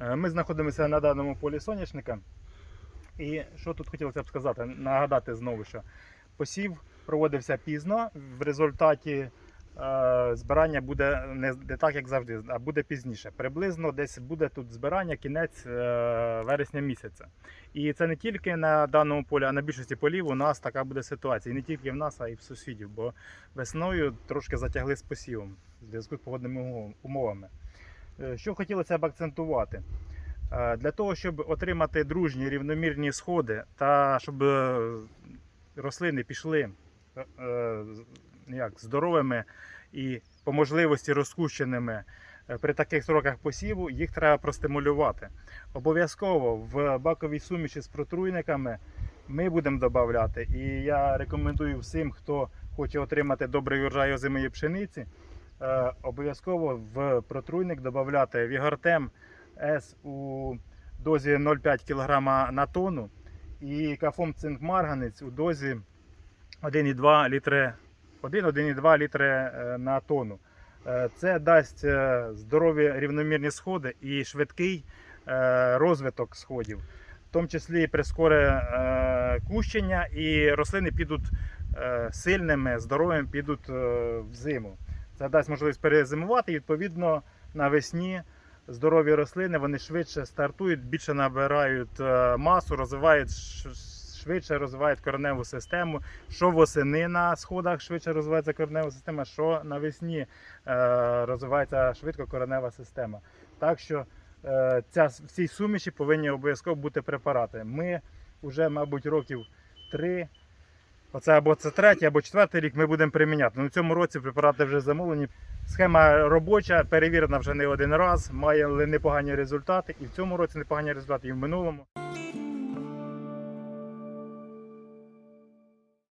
Е, Ми знаходимося на даному полі соняшника. І що тут хотілося б сказати, нагадати знову, що посів проводився пізно, в результаті е, збирання буде не, не так, як завжди, а буде пізніше. Приблизно десь буде тут збирання кінець е, вересня місяця. І це не тільки на даному полі, а на більшості полів у нас така буде ситуація. І не тільки в нас, а й в сусідів. Бо весною трошки затягли з посівом в зв'язку з погодними умовами. Е, Що хотілося б акцентувати? Е, Для того, щоб отримати дружні рівномірні сходи та щоб е, рослини пішли як, здоровими і по можливості розкущеними при таких сроках посіву, їх треба простимулювати. Обов'язково в баковій суміші з протруйниками ми будемо додавати. І я рекомендую всім, хто хоче отримати добрий урожай озимої пшениці, обов'язково в протруйник додати Вігартем С у дозі 0,5 кг на тонну і кафом цинк марганець у дозі 1,2 літри 1-1,2 літри е, на тонну. Е, Це дасть е, здорові рівномірні сходи і швидкий е, розвиток сходів, в тому числі прискоре е, кущення, і рослини підуть е, сильними, здоровими, підуть е, в зиму. Це дасть можливість перезимувати і відповідно навесні здорові рослини вони швидше стартують, більше набирають е, масу, розвивають швидше розвивають кореневу систему. Що восени на сходах швидше розвивається коренева система, що навесні е, розвивається швидко коренева система. Так що е, ця, в цій суміші повинні обов'язково бути препарати. Ми вже, мабуть, років три. Оце або це третій, або четвертий рік ми будемо приміняти. Ну, в цьому році препарати вже замовлені. Схема робоча, перевірена вже не один раз, має непогані результати. І в цьому році непогані результати, і в минулому.